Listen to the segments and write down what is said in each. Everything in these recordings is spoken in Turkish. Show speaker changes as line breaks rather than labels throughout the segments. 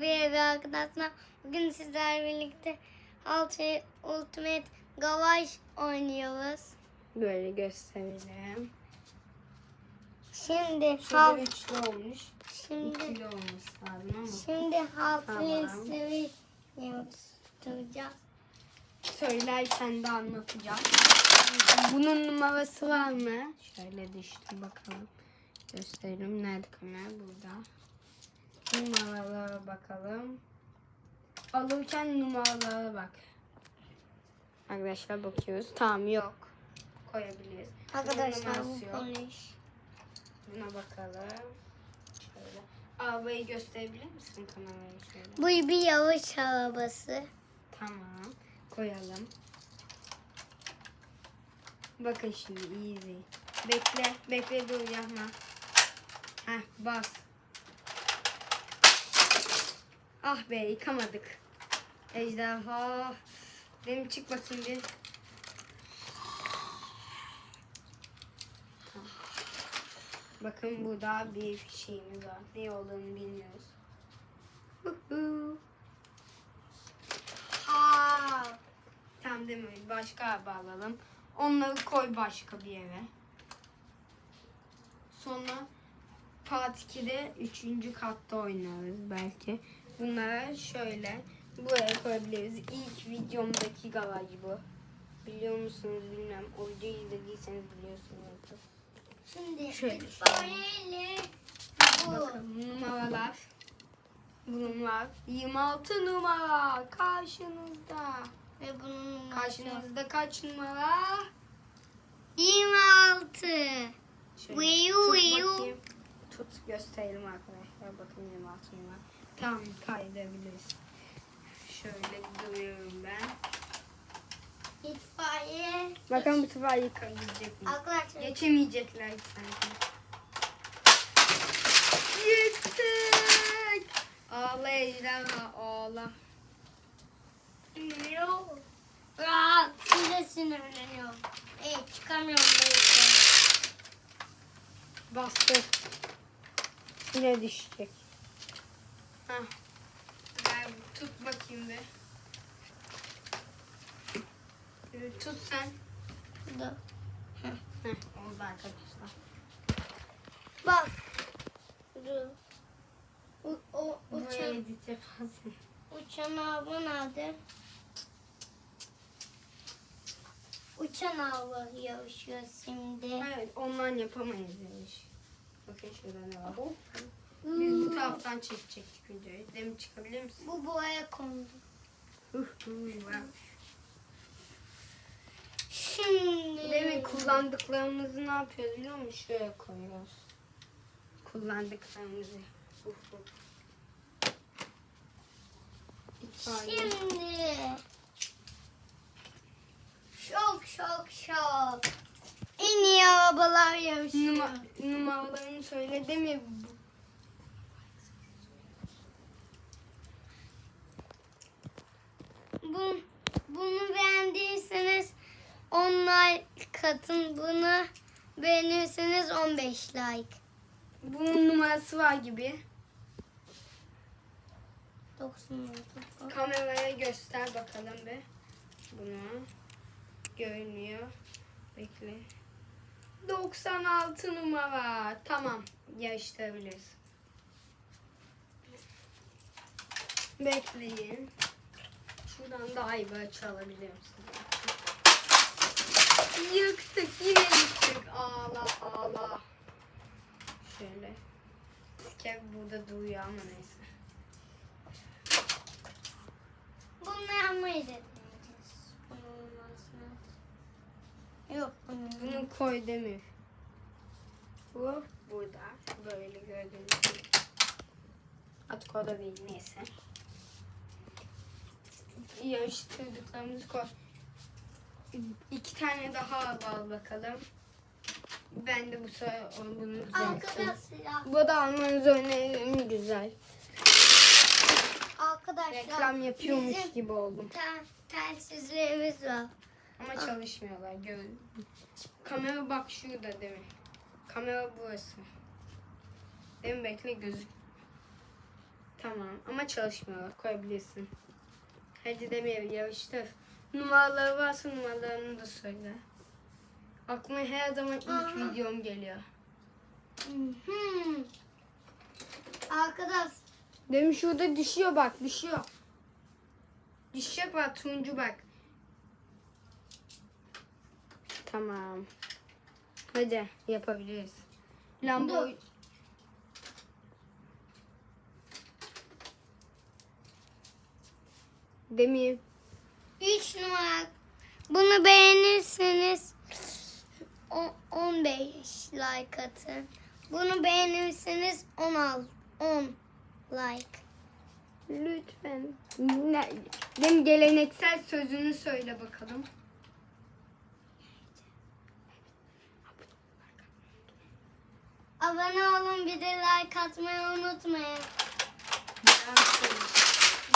Bir evi arkadaşlar. Bugün sizlerle birlikte Ulti- Ultimate Garage oynuyoruz.
Böyle gösterelim.
Şimdi
Şurada
halk,
üçlü olmuş.
şimdi
İkili olması lazım ama.
şimdi halk
Tamam.
listesi yaptıracağız.
Söylerken de anlatacağım. Bunun numarası var mı? Şöyle düştü bakalım. Gösterelim. Nerede kamera? Burada. Numaralara bakalım. Alırken numaralara bak. Arkadaşlar bakıyoruz. Tamam yok. Koyabiliriz.
Arkadaşlar bu polis.
Buna bakalım. Şöyle. Arabayı gösterebilir misin kamerayı şöyle?
Bu bir yavaş arabası.
Tamam. Koyalım. Bakın şimdi iyi izleyin. Bekle. Bekle dur yapma. Heh bas. Ah be yıkamadık. Ejderha. Benim çık bakayım bir. Bakın burada bir şeyimiz var. Ne olduğunu bilmiyoruz.
Ha.
Tam demeyin. Başka araba alalım. Onları koy başka bir yere. Sonra Part 2'de 3. katta oynarız belki. Bunları şöyle buraya koyabiliriz. İlk videomdaki garaj bu. Biliyor musunuz bilmem. O videoyu izlediyseniz biliyorsunuzdur.
Şimdi
Şöyle.
bu.
Bakın numaralar. Bunlar 26 numara karşınızda.
Ve bunun.
Karşınızda kaç numara?
26.
Şöyle tut bakayım. Tut gösterelim arkadaşlar. Bakın 26 numara. Tamam kaydırabiliriz. Şöyle duruyorum ben.
İtfaiye.
Bakalım bu sefer yıkabilecek mi?
Arkadaşlar
Geçemeyecekler sanki. Yıktık. Ağla ejderha ağla.
sinirleniyor. Aa, size sinirleniyor. Evet çıkamıyorum belki.
Bastı. Yine düşecek. Hah. Ver, tut bakayım bir. Tut sen.
Burada.
Heh, oldu arkadaşlar.
Bak. Dur. O, o, uçan, uçan araba nerede? Uçan araba yarışıyor şimdi.
Evet ondan yapamayız demiş. Bakın şurada ne var. Hop. Biz bu taraftan çekecektik videoyu. Demin çıkabilir misin?
Bu boya kondu. Şimdi.
Demin kullandıklarımızı ne yapıyoruz biliyor musun? Şuraya koyuyoruz. Kullandıklarımızı. İtfaiye.
Şimdi. Şok şok şok. En iyi arabalar yarışıyor.
Numa, numaralarını söyle değil mi?
Bu, bunu beğendiyseniz 10 like katın. Bunu beğenirseniz 15 like.
Bunun numarası var gibi.
96.
Kameraya göster bakalım bir. Bunu. Görünüyor. Bekle. 96 numara. Tamam. Yarıştırabiliriz. Bekleyin. Şuradan daha iyi böyle çalabilirim size. Yıktık. Yine yıktık. Ağla ağla. Şöyle. Kev burada duruyor ama neyse.
Bunu yapmayı. Yok bunun.
Bunu koy demir. Bu burada. Böyle gördüğünüz gibi. Artık o da değil neyse. Yarıştırdıklarımızı koy. İki tane daha al bakalım. Ben de bu sefer bunu düzelttim.
Arkadaşlar,
Bu da almanızı öneririm güzel.
arkadaşlar
Reklam yapıyormuş
bizim
gibi oldum.
tel, telsizlerimiz var.
Ama çalışmıyorlar. Gör. Kamera bak şurada değil mi? Kamera burası. Değil mi? Bekle gözük. Tamam ama çalışmıyor. Koyabilirsin. Hadi Demir yarıştır. Numaraları varsa numaralarını da söyle. Aklıma her zaman ilk
Aha.
videom geliyor.
Hmm. Arkadaş
Demir şurada düşüyor bak düşüyor. Düşecek bak turuncu bak. Tamam. Hadi yapabiliriz. Lambo
Dur.
Demir
3 numara. Bunu beğenirseniz o- 15 like atın. Bunu beğenirseniz 16 10 like.
lütfen. Ne, Demir geleneksel sözünü söyle bakalım.
Abone olun bir de like atmayı unutmayın.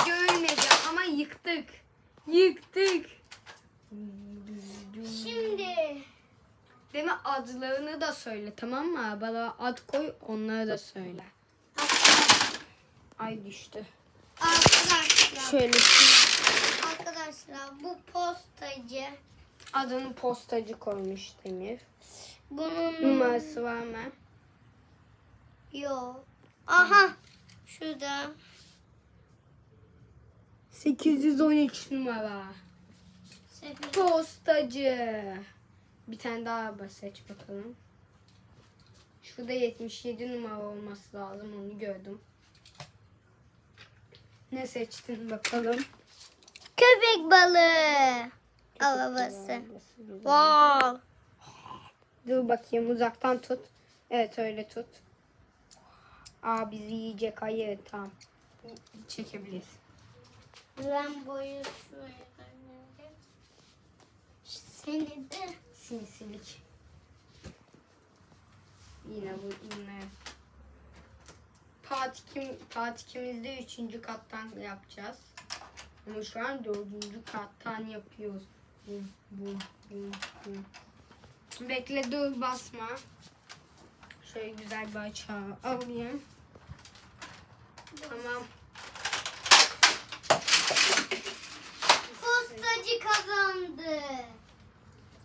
Görmedi ama yıktık. Yıktık.
Şimdi
mi? Adlarını da söyle tamam mı? Bana ad koy onları da söyle. Ay düştü.
arkadaşlar
Şöyle
arkadaşlar bu postacı
adını postacı koymuş Demir.
bunun
Numarası var mı?
yok. Aha şurada
813 numara. Postacı. Bir tane daha bas seç bakalım. Şurada 77 numara olması lazım onu gördüm. Ne seçtin bakalım?
Köpek balığı arabası. Wow.
Dur bakayım uzaktan tut. Evet öyle tut. Aa bizi yiyecek hayır tamam. Çekebiliriz.
Ben boyu şuraya koyayım. Seni de
Sinsilik. Yine bu yine. Part, kim, part ikimizde üçüncü kattan yapacağız. Ama şu an dördüncü kattan yapıyoruz. Bum, bum, bum, bum. Bekle dur basma. Şöyle güzel bir açığa alayım. Tamam.
Postacı kazandı.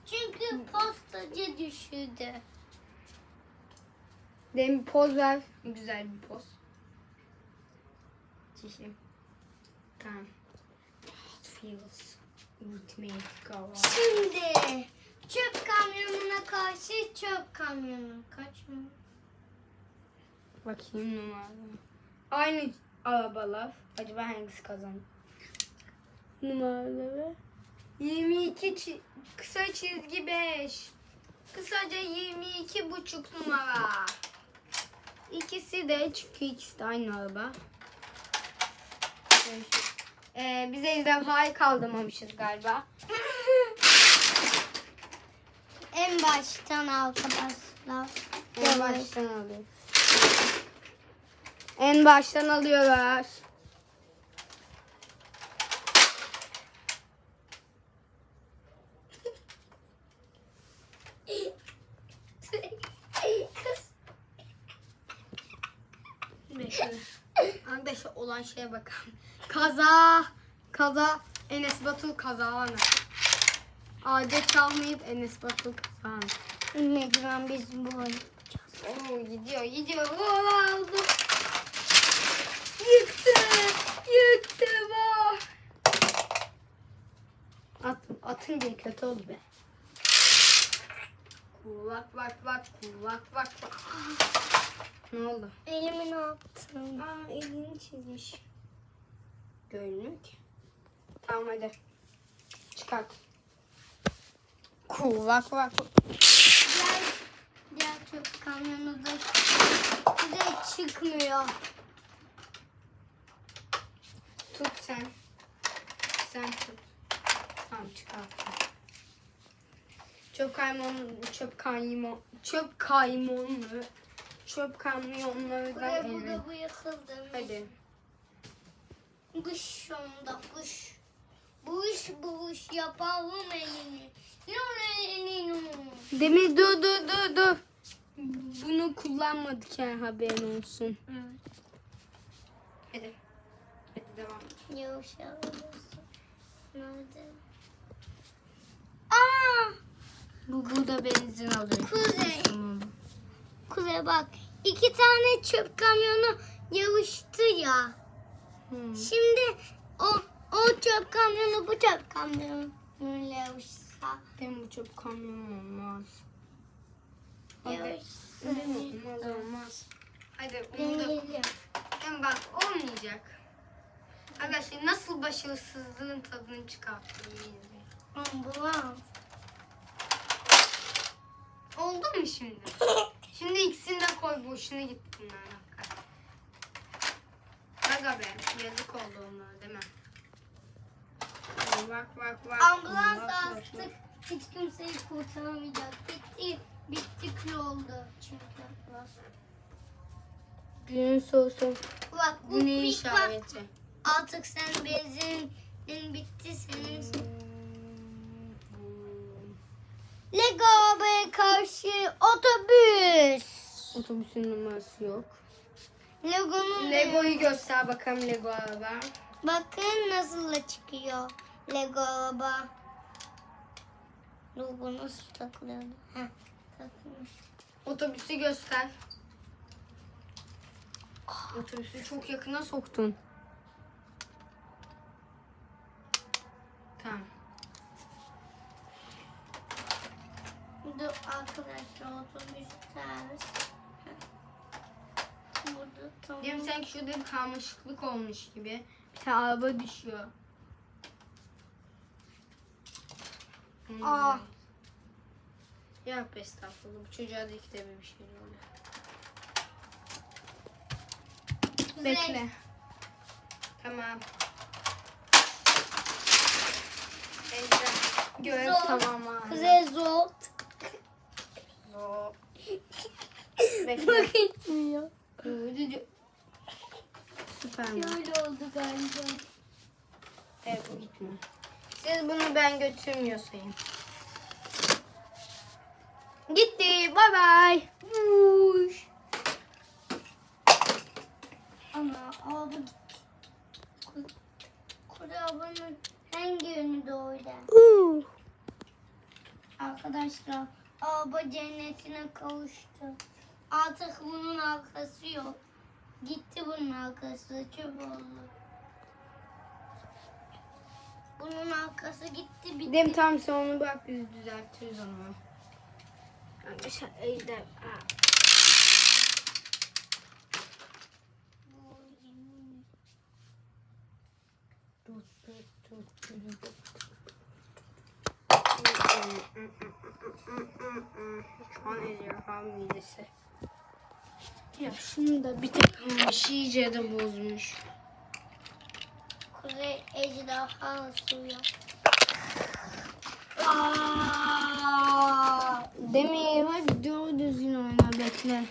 Çünkü postacı düşürdü.
Dem poz ver. Güzel bir poz. Çişim. Tamam. Feels ultimate cover.
Şimdi çöp kamyonuna karşı çöp kamyonu kaçma.
Bakayım numara. Aynı arabalar. Acaba hangisi kazandı? Numaraları. 22 çi- kısa çizgi 5. Kısaca 22 buçuk numara. İkisi de çünkü ikisi de aynı araba. Ee, biz ejderhayı kaldırmamışız galiba.
En baştan arkadaşlar.
En baştan alıyoruz. En baştan alıyorlar. Bekle. Arkadaşlar olan şeye bakalım. Kaza. Kaza. Enes Batur kaza Adet çalmayıp Enes Batur kaza
Mecburen biz bu.
Oo gidiyor gidiyor. Oo aldı. Yıktı. Yıktı bu. At, atınca kötü oldu be. Kulak bak bak kulak bak bak. Ne oldu?
Elimi ne yaptın?
Aa elini çizmiş. Gözlük. Tamam hadi. Çıkart. Kulak bak.
Diğer, diğer çöp kamyonu da bir de çıkmıyor.
Tut sen. Sen tut. Tamam çıkarttım. Çöp kaymon, çöp kaymon, çöp kaymonlu, çöp kamyonları da
Ve
evet.
burada bu yıkıldı.
Hadi.
Kuş sonunda kuş. Buş buş yapalım elini. Yok elini.
Demir dur dur dur dur. Bunu kullanmadık ya haberin olsun.
Evet.
Hadi.
Yavaş yavaş. Nerede? Aa!
Bu burada benzin alıyor.
Kuzey. Kuzey bak. İki tane çöp kamyonu yarıştı ya.
Hmm.
Şimdi o o çöp kamyonu bu çöp kamyonu yarışsa.
Benim bu çöp kamyon olmaz.
Yarışsın.
Olmaz olmaz. Hadi bunu da bak olmayacak. Arkadaşlar nasıl başarısızlığın tadını çıkarttım.
Ambulans.
Oldu mu şimdi? Şimdi ikisini de koy boşuna gitti bunlar hakikaten. Aga be yazık oldu onlara değil mi? Bak bak bak.
Ambulans
Bak,
astık. Hiç kimseyi kurtaramayacak. Bitti. Bitti kül oldu çünkü.
bak. Günün soğusu.
Bak bu
ne
bir bak.
işareti?
Artık sen benzinin bitti senin. Lego karşı otobüs.
Otobüsün numarası yok.
Lego'nun
Lego'yu göster bakalım Lego araba.
Bakın nasıl da çıkıyor Lego araba. Logo nasıl takılıyordu? Heh, takılmış.
Otobüsü göster. Otobüsü çok yakına soktun. Tamam.
Dur arkadaşlar otobüs ters. Heh. Burada tamam.
Diyelim sanki şurada bir karmaşıklık olmuş gibi. Bir tane araba düşüyor. Hmm.
Aa.
Yap estağfurullah. Bu çocuğa da ikide bir bir şey oluyor. Bekle. Tamam. Ejder. Görev
Zor.
tamamlandı.
Kuzey Zolt.
Zor. Bekle.
Gitmiyor.
Süper mi?
Şöyle oldu galiba.
Evet bu gitmiyor. Siz bunu ben götürmüyor sayın. Gitti. Bay bay.
Vuş. Ama abi gitti. Ku- Kuzey ablanın hangi yönü doğru? Arkadaşlar araba cennetine kavuştu. Artık bunun arkası yok. Gitti bunun arkası çöp oldu. Bunun arkası gitti bitti.
Dem tam sen onu bırak biz düzeltiriz onu. Arkadaşlar ejder. An ejderha midesi. Ya şunu da bir tek iyice de bozmuş.
Kuzey ejderha ısırıyor.
Demir hadi doğru düzgün oyna bekle.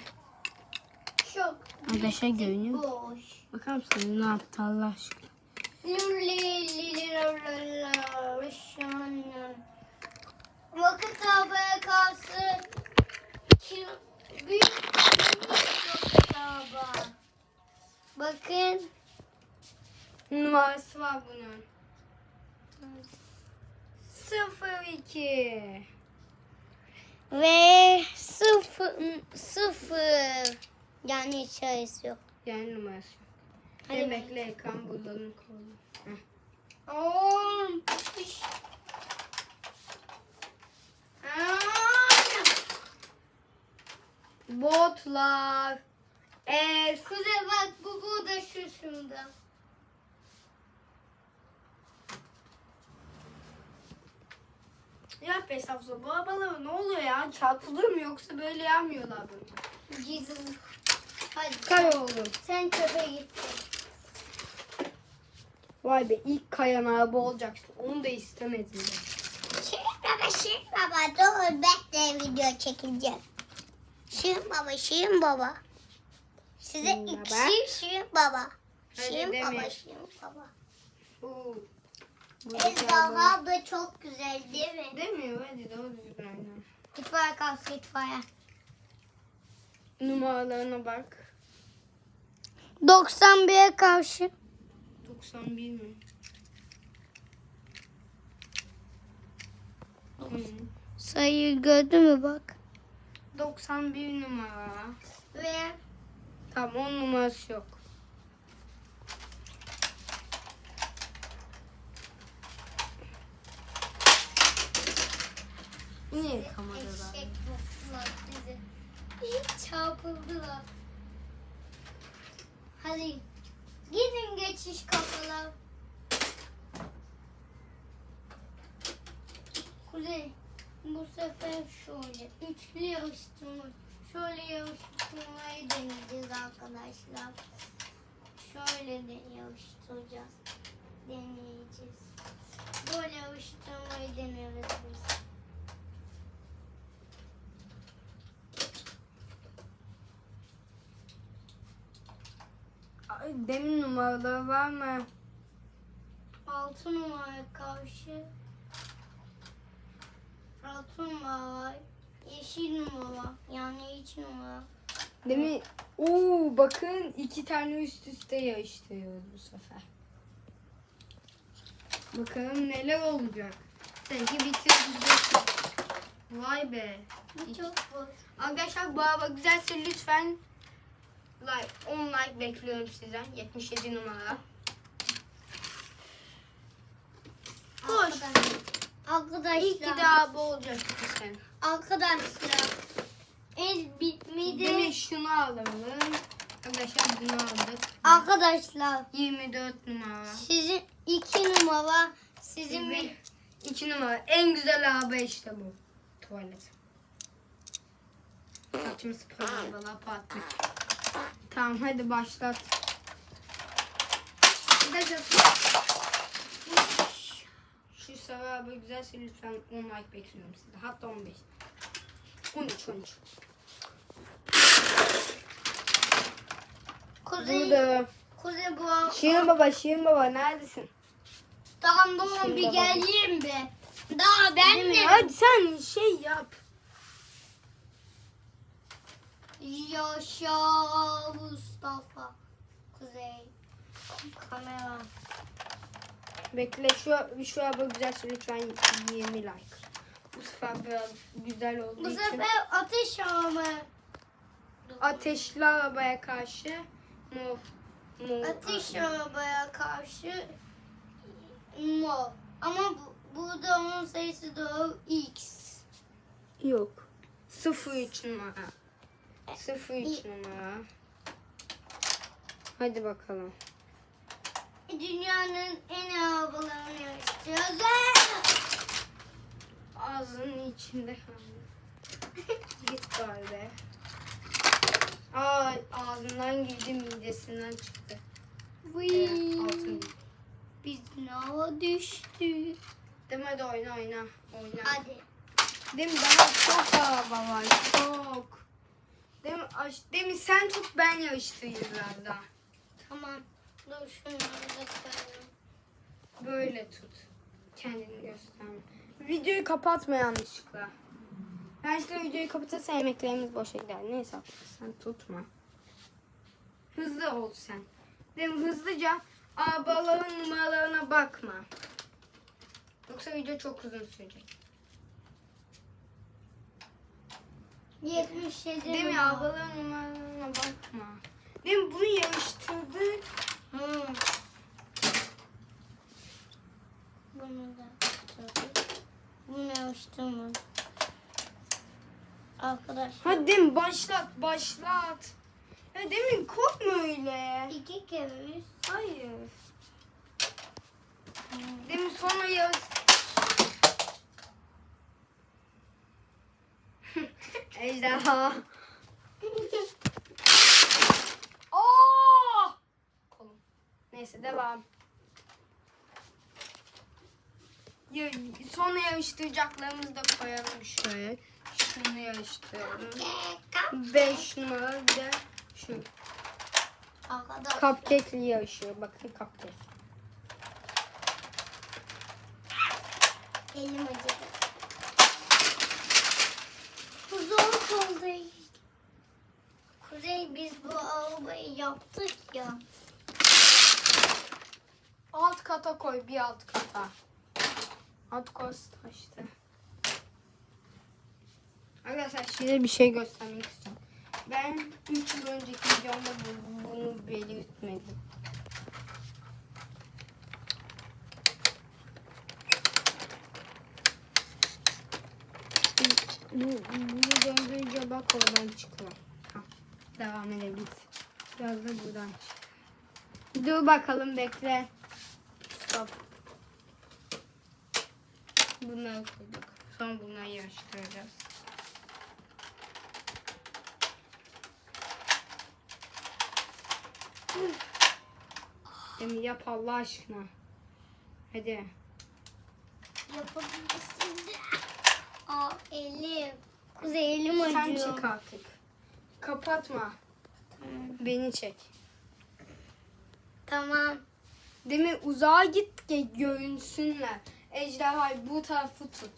Çok
Arkadaşlar görünüyor.
boş.
Bakar mısın ne yaptı Allah aşkına.
Vakit arabaya kalsın. Ki- Büyük vakit araba. Bakın.
Numarası var bunun. 02.
Ve sıfır, sıfır. Yani hiç sayısı yok.
Yani numarası.
Hadi
Hadi
be.
bekle ekran bulanı koydum. Heh. Botlar. Es.
Kuzey bak bu burada şu şunda.
Yap hesapsa bu arabalar ne oluyor ya? Çarpılır mı yoksa böyle yapmıyorlar bunu.
Jesus. Hadi
Kay oğlum.
sen çöpe git.
Vay be ilk kayan araba olacaksın. Onu da istemedim ben.
Şirin baba, Şirin baba dur bekle video çekeceğim. Şirin baba, Şirin baba. Size
Şirin
iki
baba.
Şirin, Şirin baba. Şirin baba,
Demir.
Şirin baba.
Oo.
Ejderha da çok güzel değil mi?
Demiyor hadi doğru düzgün oyna.
İtfaiye kalsın itfaiye.
Numaralarına bak.
91'e karşı.
91 mi? Hmm.
Sayıyı gördün mü bak.
91 numara.
Ve
Tamam 10 numarası yok. Niye kamerada?
eşek boksular sizi. Hiç çarpıldılar. Hadi gidin geçiş kapılar. Kuzey bu sefer şöyle üçlü yarıştırma. Şöyle yarıştırmayı deneyeceğiz arkadaşlar. Şöyle de yarıştıracağız. Deneyeceğiz. Böyle yarıştırmayı deneriz biz.
Ay, Demin numaraları var mı?
Altı numara karşı altı numara var. Yeşil numara yani iç numara.
Demin Oo bakın iki tane üst üste yarıştırıyoruz bu sefer. Bakalım neler olacak. Sanki bitireceğiz. Vay be.
Bu çok.
Arkadaşlar bu araba güzelse lütfen like, 10 like bekliyorum sizden. 77 numara. Hoş.
Arkadaşlar,
İyi ki de abi olacak sen.
arkadaşlar el bitmedi.
Demin şunu alalım. Arkadaşlar bunu aldık.
Arkadaşlar
24 numara.
sizin iki numara sizin bir
2 numara. En güzel araba işte bu. Tuvalet. Saçımı sıkıyorum valla patlık. Tamam hadi başlat. Arkadaşlar, Şu araba güzelse lütfen 10 like bekliyorum size. Hatta 15. 13 13.
kuzey
Burada.
kuzey bu
Şirin baba, Şirin baba neredesin?
Tamam
Şimdi
bir geleyim be. Daha ben de
Hadi sen şey yap.
Yaşa Mustafa. Kuzey. Kamera.
Bekle şu şu araba güzelse lütfen 20 like. Bu sefer biraz güzel olduğu
Bu
için.
sefer ateş alma.
Ateşli arabaya karşı mor. mor
Ateş
araba.
arabaya karşı mor. Ama bu, burada onun sayısı doğru X.
Yok. 03 numara. 03 numara. Hadi bakalım.
Dünyanın en iyi arabalarını yarıştırıyoruz.
Ağzının içinde kaldı. Git bari. Aa, ağzından girdi midesinden çıktı. Evet, altın.
Biz nava düştük.
Hadi oyna oyna. Oyna.
Hadi.
Değil mi? Daha çok araba var. Çok. Değil mi? Değil mi? Sen tut ben yarıştırayım biraz daha.
Dur şunları da koyalım.
Böyle tut. Kendini gösterme. Videoyu kapatma yanlışlıkla. Yanlışlıkla videoyu kapatırsa emeklerimiz boşa gider. Neyse sen tutma. Hızlı ol sen. Değil mi? Hızlıca arabaların numaralarına bakma. Yoksa video çok uzun sürecek.
77
Değil mi?
numara.
Numaralarına bakma. Değil mi? Bunu yarıştırdık.
Hı. Bunu da tabii. Bunu yapıştırma. Arkadaşlar.
Hadi? Başlat, başlat. Ya demin korkma öyle.
iki kere üst.
Hayır. Demin sonra yarış... Ejderha. Aa! Kolum. Neyse devam. Ya, sonra yarıştıracaklarımızı da koyalım şöyle. Şunu yarıştıralım. 5 numara bir de şu.
Arkadaşlar.
Cupcake'li yarışıyor. Bakın cupcake.
Elim acıdı. Kuzey. Kuzey biz bu arabayı yaptık ya.
Kata koy bir alt kata. Alt kata işte. Arkadaşlar size bir şey göstermek istiyorum. Ben 3 yıl önceki videomda bu- bunu belirtmedim. Bu, bunu döndürünce bak oradan çıkıyor. Ha, devam edebiliriz. Biraz da buradan çık. Dur bakalım bekle. Stop. Bunları koyduk. Sonra bunları yarıştıracağız. Demir yap Allah aşkına. Hadi.
Yapabilirsin. Aa elim. Kuzey elim
Sen
acıyor.
çık artık. Kapatma.
Tamam.
Beni çek.
Tamam.
Demir uzağa git ki görünsünler. Ejderhayı bu tarafı tut.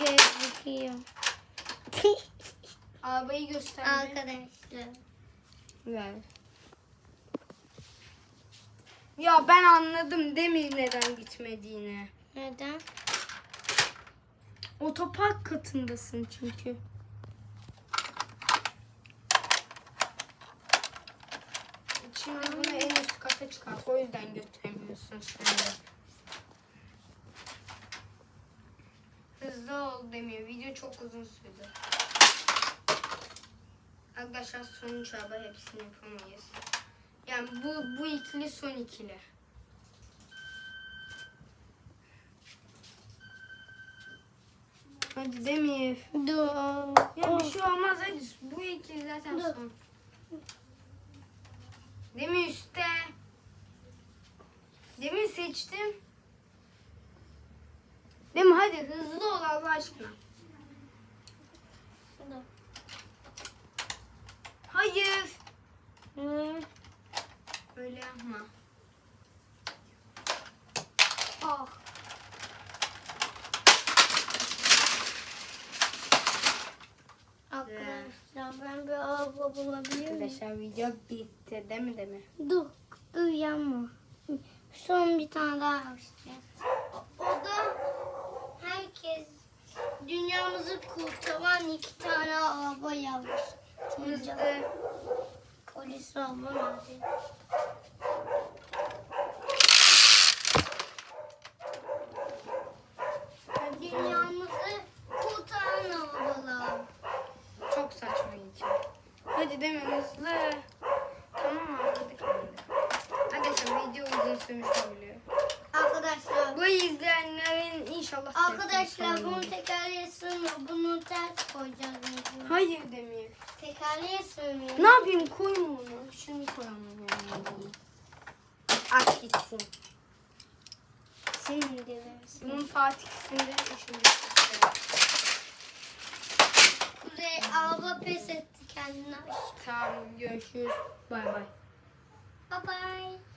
Gözüküyor.
Arabayı göster.
Arkadaşlar.
Ver. Ya ben anladım Demir neden gitmediğini.
Neden?
Otopark katındasın çünkü. Şimdi bunu en üst kata çıkart. O yüzden götüremiyorsun sen de. Hızlı ol Demir. Video çok uzun sürdü. Arkadaşlar sonuç abi hepsini yapamayız. Yani bu bu ikili son ikili. Hadi Demir.
Dur.
Ya bir şey olmaz hadi. Bu ikili zaten
Dur.
son. Demir üstte. Demir seçtim. Demir hadi hızlı ol Allah aşkına. Hayır. Öyle yapma.
Ah. Arkadaşlar ben bir araba bulabilir miyim?
Arkadaşlar video bitti değil mi Demir?
Dur, dur yanma. Son bir tane daha yapacağım. O da herkes dünyamızı kurtaran iki tane araba.
Hızlı.
Polis araba nerede? Dünyamızı kurtaran arabalar.
Çok saçma geçiyor. Demir hızlı. Tamam anladık anladık. Arkadaşlar video uzun sürmüş olabiliyor.
Arkadaşlar
Bu izleyenlerin inşallah
Arkadaşlar bunu tekerleğe sığmıyor. Bunu ters koyacağız. mecbur.
Hayır Demir.
Tekerleğe sığmıyor.
Ne yapayım koyma onu. Şunu koyalım yani. Aç gitsin.
Senin de versin.
Bunun Fatih'sinde üçüncü
Kuzey araba
Tamam görüşürüz. Bay bay.
Bye bye.